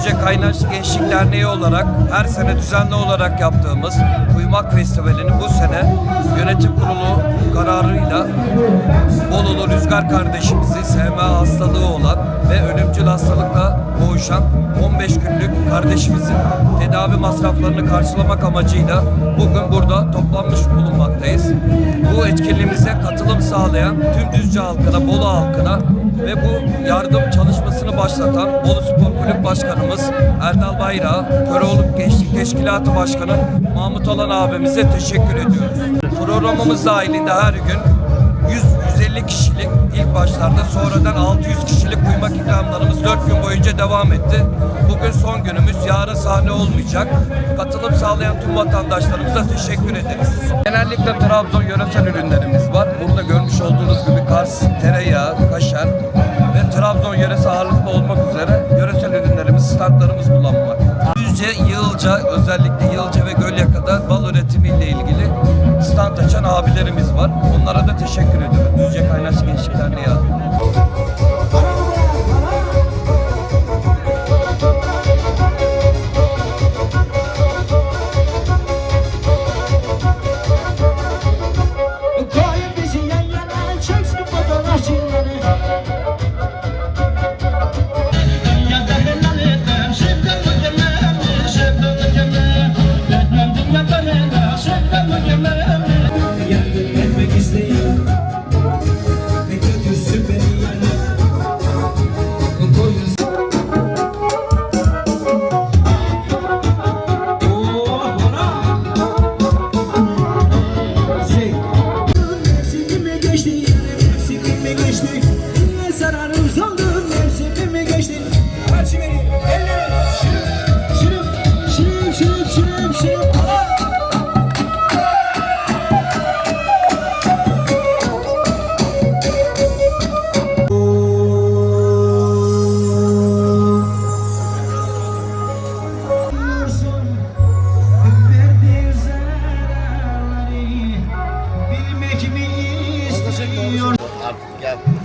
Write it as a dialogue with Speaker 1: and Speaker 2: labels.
Speaker 1: Düzce Kaynaşlı Gençlik Derneği olarak her sene düzenli olarak yaptığımız Kuymak Festivali'nin bu sene yönetim kurulu kararıyla Bolulu Rüzgar kardeşimizi SMA hastalığı olan ve ölümcül hastalıkla boğuşan 15 günlük kardeşimizin tedavi masraflarını karşılamak amacıyla bugün burada toplanmış bulunmaktayız. Bu etkinliğimize katılım sağlayan tüm Düzce halkına, Bolu halkına ve bu yardım çalışmasını başlatan Bolu Spor Kulüp Başkanımız Erdal Bayrağı, Köroğlu Gençlik Teşkilatı Başkanı Mahmut Alan abimize teşekkür ediyoruz. Programımız dahilinde her gün 100-150 kişilik ilk başlarda sonradan 600 kişilik uyumak ikramlarımız 4 gün boyunca devam etti. Bugün son günümüz. Yarın sahne olmayacak. Katılım sağlayan tüm vatandaşlarımıza teşekkür ederiz. Genellikle Trabzon yöresel ürünlerimiz var. Burada görmüş olduğunuz gibi Kars, tereyağı, kaşar ve Trabzon yöresi ağırlıklı standlarımız bulunmakta. Düzce, Yığılca, özellikle Yığılca ve Gölyaka'da bal üretimiyle ilgili stand açan abilerimiz var. Onlara da teşekkür ediyoruz.
Speaker 2: Mevsimime geçti Ne Yeah.